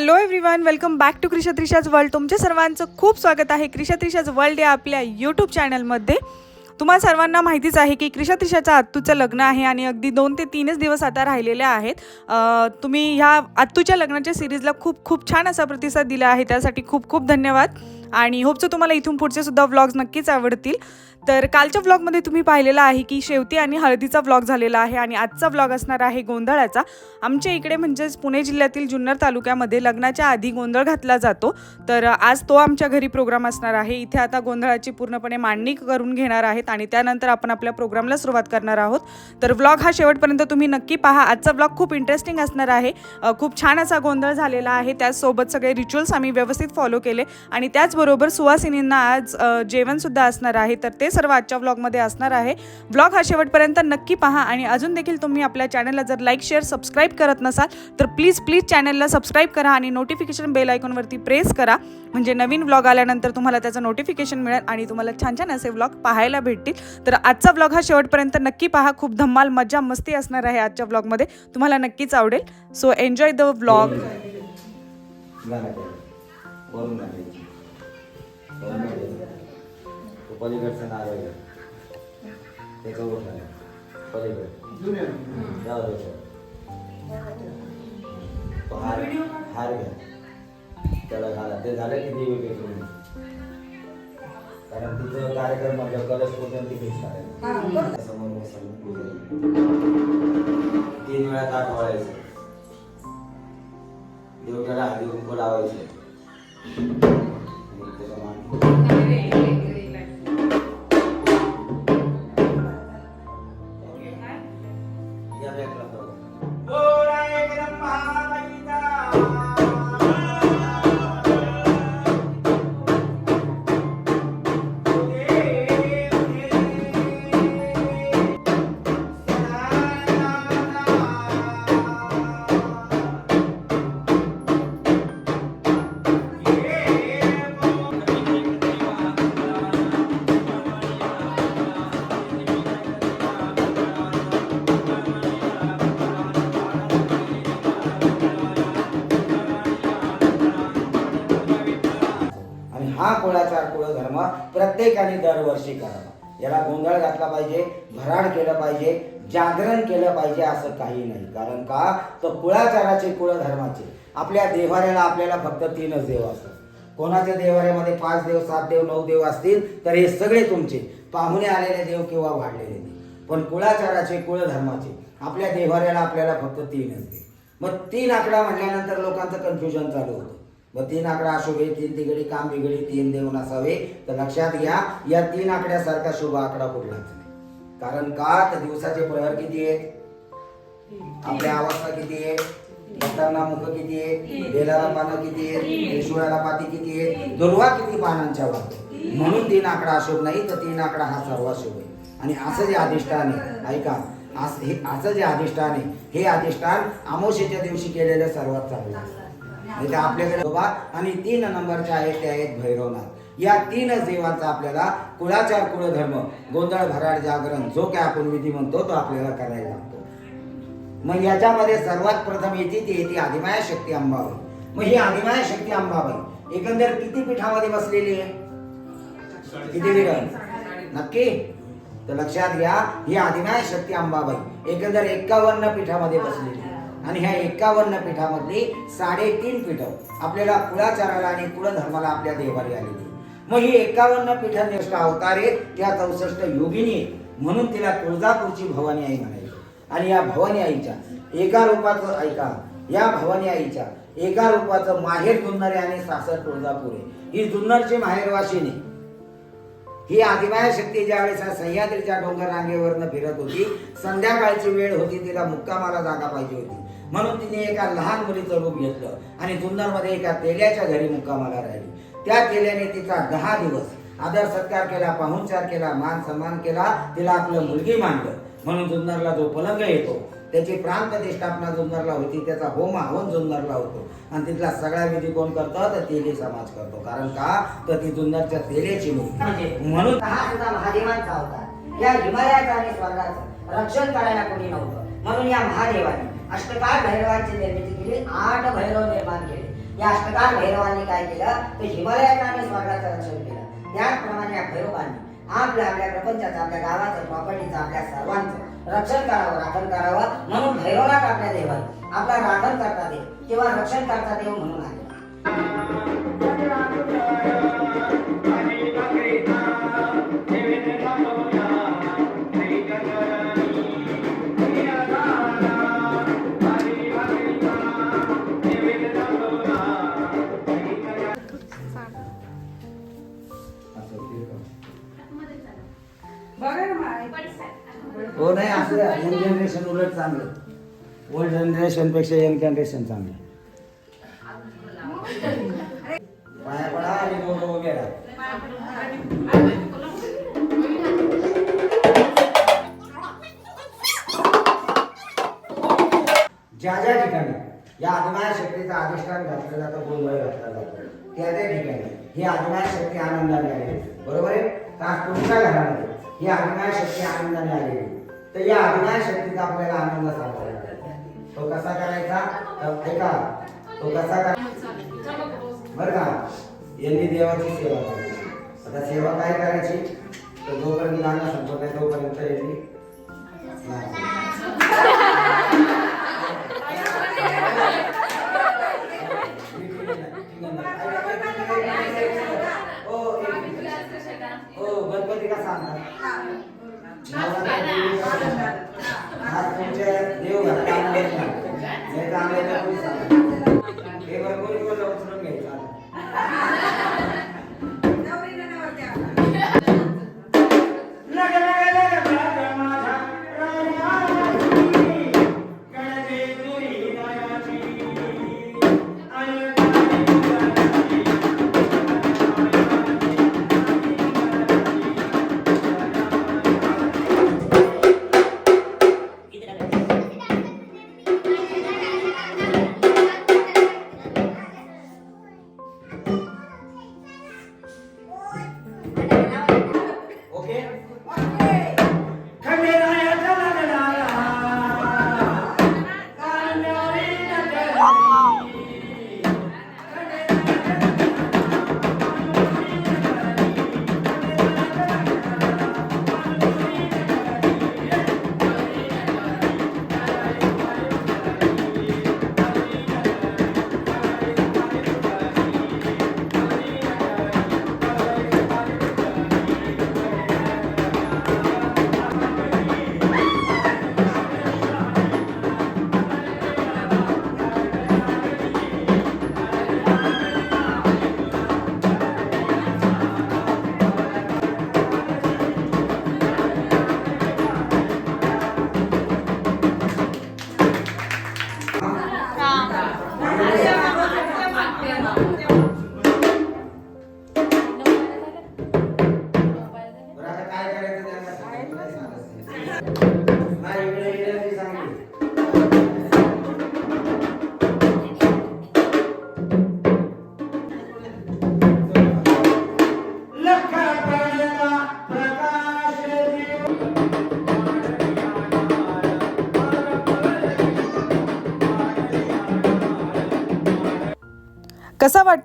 Hello everyone welcome back to क्रिशात्रिशाज world तुमच्या सर्वांचं खूप स्वागत आहे क्रिशा त्रिशाज वर्ल्ड या आपल्या यूट्यूब चॅनलमध्ये तुम्हाला सर्वांना माहितीच आहे की क्रिशात्रिशाचं आत्तूचं लग्न आहे आणि अगदी दोन ते तीनच दिवस आता राहिलेले आहेत. तुम्ही ह्या आत्तूच्या लग्नाच्या सिरीजला खूप खूप छान असा प्रतिसाद दिला आहे. त्यासाठी खूप खूप धन्यवाद. आणि होपचं तुम्हाला इथून पुढचे सुद्धा व्लॉग्स नक्कीच आवडतील. तर कालच्या व्लॉगमध्ये तुम्ही पाहिलेलं आहे की शेवती आणि हळदीचा व्लॉग झालेला आहे आणि आजचा व्लॉग असणार आहे गोंधळाचा. आमच्या इकडे म्हणजेच पुणे जिल्ह्यातील जुन्नर तालुक्यामध्ये लग्नाच्या आधी गोंधळ घातला जातो. तर आज तो आमच्या घरी प्रोग्राम असणार आहे. इथे आता गोंधळाची पूर्णपणे मांडणी करून घेणार आहेत आणि त्यानंतर आपण आपल्या प्रोग्रामला सुरुवात करणार आहोत. तर व्लॉग हा शेवटपर्यंत तुम्ही नक्की पहा. आजचा व्लॉग खूप इंटरेस्टिंग असणार आहे. खूप छान असा गोंधळ झालेला आहे. त्याचसोबत सगळे रिच्युअल्स आम्ही व्यवस्थित फॉलो केले. आणि त्याचबरोबर सुवासिनींना आज जेवणसुद्धा असणार आहे. तर ते सर्व आजच्या व्लॉगमध्ये असणार आहे. व्लॉग हा शेवटपर्यंत नक्की पहा आणि अजून देखील तुम्ही आपल्या चॅनलला जर लाईक शेअर सबस्क्राईब करत नसाल तर प्लीज प्लीज चॅनलला सबस्क्राईब करा आणि नोटिफिकेशन बेल आयकॉनवरती प्रेस करा. म्हणजे नवीन व्लॉग आल्यानंतर तुम्हाला त्याचं नोटिफिकेशन मिळेल आणि तुम्हाला छान छान असे व्लॉग पाहायला भेटतील. तर आजचा व्लॉग हा शेवटपर्यंत नक्की पहा. खूप धम्माल मजा मस्ती असणार आहे आजच्या व्लॉगमध्ये तुम्हाला नक्कीच आवडेल. सो एन्जॉय द व्लॉग पलीकडचं नारळ आहे. ते गाणं. पलीकड जाऊ दे सर. हार हार घ्या त्याला घाला ते झालं की देवी भेटून कारण तिथं कार्यक्रम म्हणजे कलश पूजन ती भेटणार समोर बसून पूजन. तीन वेळा ताट वळायचं देवताला हळदी कुंकू लावायचे आणि मान- आणि हा कुळाचार कुळ धर्म प्रत्येकाने दरवर्षी करावा. याला गोंधळ घातला पाहिजे भराड केलं पाहिजे जागरण केलं पाहिजे असं काही नाही. कारण का? तर कुळाचाराचे कुळ धर्माचे आपल्या देवाऱ्याला आपल्याला फक्त तीनच देव असतात. कोणाच्या देवाऱ्यामध्ये पाच देव सात देव नऊ देव असतील तर हे सगळे तुमचे. पाहुणे आलेले देव किंवा वाढलेले देव. पण कुळाचाराचे कुळ धर्माचे आपल्या देवाऱ्याला आपल्याला फक्त तीनच देव. मग तीन आकडा म्हटल्यानंतर लोकांचं कन्फ्युजन चालू होतं. मग तीन आकडा अशुभे तीन तिकडे काम बिघडी तीन देऊन असावे. तर लक्षात घ्या या तीन आकड्यासारखा शुभ आकडा कुठलाच नाही कारण का तर दिवसाचे प्रहर किती आहेत? आपल्या अवस्था किती आहे भक्तांना मुख किती आहे बेलाला पानं किती आहेत? पेशव्याला पाती किती आहेत? दुर्वा किती पानांच्या वाटते म्हणून तीन आकडा अशुभ नाही तर तीन आकडा हा सर्वात शुभ आहे. आणि असं जे अधिष्ठान आहे ऐका असं हे जे अधिष्ठान आहे हे अधिष्ठान अमावस्येच्या दिवशी केलेलं सर्वात चांगलं आहे. नाही तर आपल्याकडे बाबा. आणि तीन नंबरचे आहेत ते आहेत भैरवनाथ. या तीन देवांचा आपल्याला कुळाचार कुळधर्म गोंधळ भराड जागरण जो काय आपण विधी म्हणतो तो आपल्याला करायला लागतो. मग याच्यामध्ये सर्वात प्रथम येते ती येते आदिमाया शक्ती अंबाबाई. मग ही आदिमाया शक्ती अंबाबाई एकंदर किती पीठामध्ये बसलेली आहे? किती पीठ? नक्की? तर लक्षात घ्या ही आदिनाय शक्ती अंबाबाई एकंदर एकावन्न पीठामध्ये बसलेली आणि ह्या एकावन्न पीठामधली साडेतीन पीठं आपल्याला कुळाचाराला आणि कुळधर्माला आपल्या देवारी आलेली. मग ही एकावन्न पीठनिष्ठ अवतारे त्या चौसष्ट योगिनी म्हणून तिला तुळजापूरची भवानी आई म्हणायची. आणि या भवानी आईच्या एका रूपाचं ऐका या भवानी आईच्या एका रूपाचं माहेर जुन्नरे आणि सासर तुळजापूर. आहे ही जुन्नरची माहेरवाशिनी ही आदिमाया शक्ती ज्यावेळेस सह्याद्रीच्या डोंगर रांगेवरनं फिरत होती संध्याकाळची वेळ होती तिला मुक्कामाला जागा पाहिजे होती. म्हणून तिने एका लहान मुलीचं रूप घेतलं आणि जुन्नरमध्ये एका तेल्याच्या घरी मुक्कामाला राहिली. त्या तेल्याने तिचा दहा दिवस आदर सत्कार केला पाहुणचार केला मान सन्मान केला तिला आपलं मुलगी मानलं. म्हणून जुन्नरला जो पलंग येतो त्याची प्राणप्रतिष्ठापना जुन्नरला होती त्याचा होम हवन जुन्नरला होतो. आणि तिथला सगळा विधी कोण करतं? तर तेली समाज करतो. कारण का? तर ती जुन्नरच्या तेलेची मुलगी. म्हणून हा महादेवांचा अवतार. या हिमालयाचं आणि स्वर्गाचं. रक्षण करायला कोणी नव्हतं. म्हणून या महादेवाने अष्टकार भैरवांची निर्मिती केली आठ भैरव निर्माण केले. या अष्टकार भैरवांनी काय केलं? तर हिमालयाचं आणि स्वर्गाचं रक्षण केलं. त्याचप्रमाणे या भैरवांनी आपल्या आपल्या प्रपंचाचं आपल्या गावाचं प्रॉपर्टीचं आपल्या सर्वांचं रक्षण करावं राखण करावं म्हणून भैरवनाथ आपल्या देवाने आपला राखण करता देव किंवा रक्षण करता देव म्हणून आले. उलट चांगलं. ओल्ड जनरेशनपेक्षा यंग जनरेशन चांगलं. पाया पडा आणि गोड वगैरे ज्या ज्या ठिकाणी या आदिमाय शक्तीचा अधिष्ठान घातलं जातं गोंधळ घातला जातो त्या त्या ठिकाणी ही आदिमाय शक्ती आनंदाने आलेली. बरोबर आहे? का? तुमच्या घरामध्ये ही आदिमाय शक्ती आनंदाने आलेली. तर या आदिमाय शक्तीचा आपल्याला आनंद साजरा करायचा तो कसा करायचा? ऐका तो कसा करायचा बरं का? यांनी देवाची सेवा करायची आता सेवा काय करायची? तर जोपर्यंत गाणं संपत नाही तोपर्यंत यांनी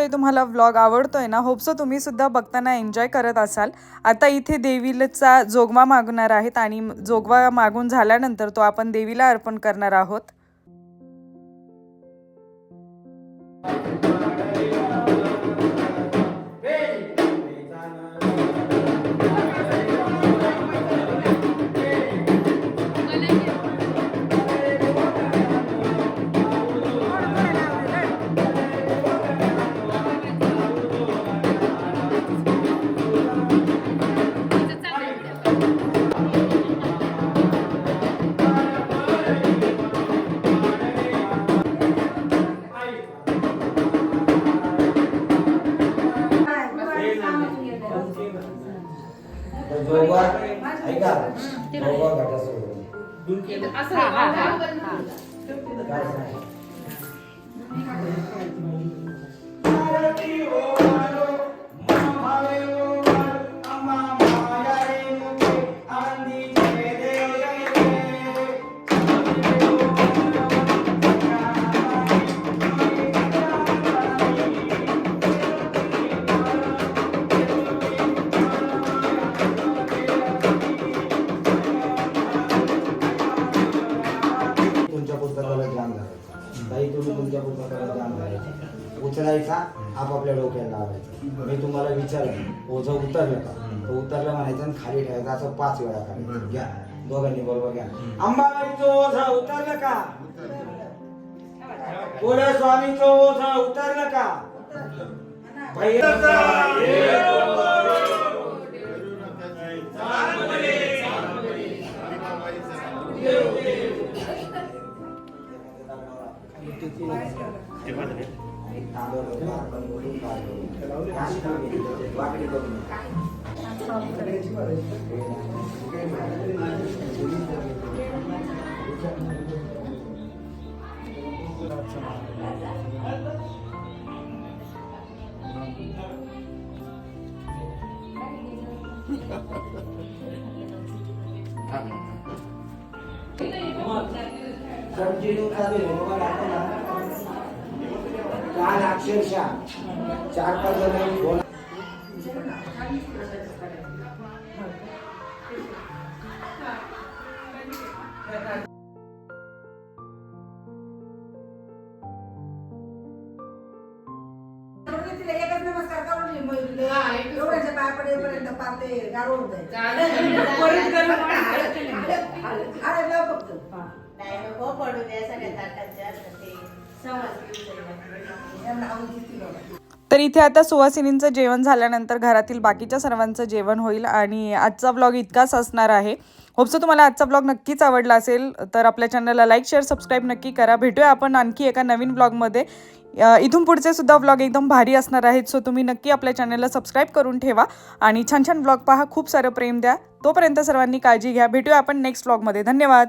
वाटतंय तुम्हाला व्लॉग आवडतोय ना? होपसो तुम्ही सुद्धा बघताना एन्जॉय करत असाल. आता इथे देवीचा जोगवा मागणार आहेत आणि जोगवा मागून झाल्यानंतर तो आपण देवीला अर्पण करणार आहोत. जोगवा ऐका जोगवा घाटासोबत काय ओझं उतरलं का तर उतरलं म्हणायचं आणि खाली ठेवायचं. असं पाच वेळा करायचं. घ्या. दोघांनी बरोबर घ्या. अंबाबाईचं ओझं उतरलं का? पुढे स्वामीचं ओझं उतरलं का? करून कंटिन्यू चालू आहे मोबाईल आहे ना काल अक्षरशः चार पाच जण फोन एकच नमस्कार करून एवढ्याच्या पाया पार ते गारवून जाईल. फक्त नाही पाणी. पडू हळद- हळद लाव तर इथे आता सुवासिनींचं जेवण झाल्यानंतर घरातील बाकीच्या सर्वांचं जेवण होईल आणि आजचा ब्लॉग इतकाच असणार आहे. होपसो तुम्हाला आजचा ब्लॉग नक्कीच आवडला असेल. तर आपल्या चॅनलला लाईक शेअर सबस्क्राईब नक्की करा. भेटूया आपण आणखी एका नवीन ब्लॉगमध्ये इथून पुढचे सुद्धा ब्लॉग एकदम भारी असणार आहेत सो तुम्ही नक्की आपल्या चॅनलला सबस्क्राईब करून ठेवा. आणि छान छान ब्लॉग पहा खूप सारं प्रेम द्या. तोपर्यंत सर्वांनी काळजी घ्या. भेटूया आपण नेक्स्ट ब्लॉगमध्ये धन्यवाद.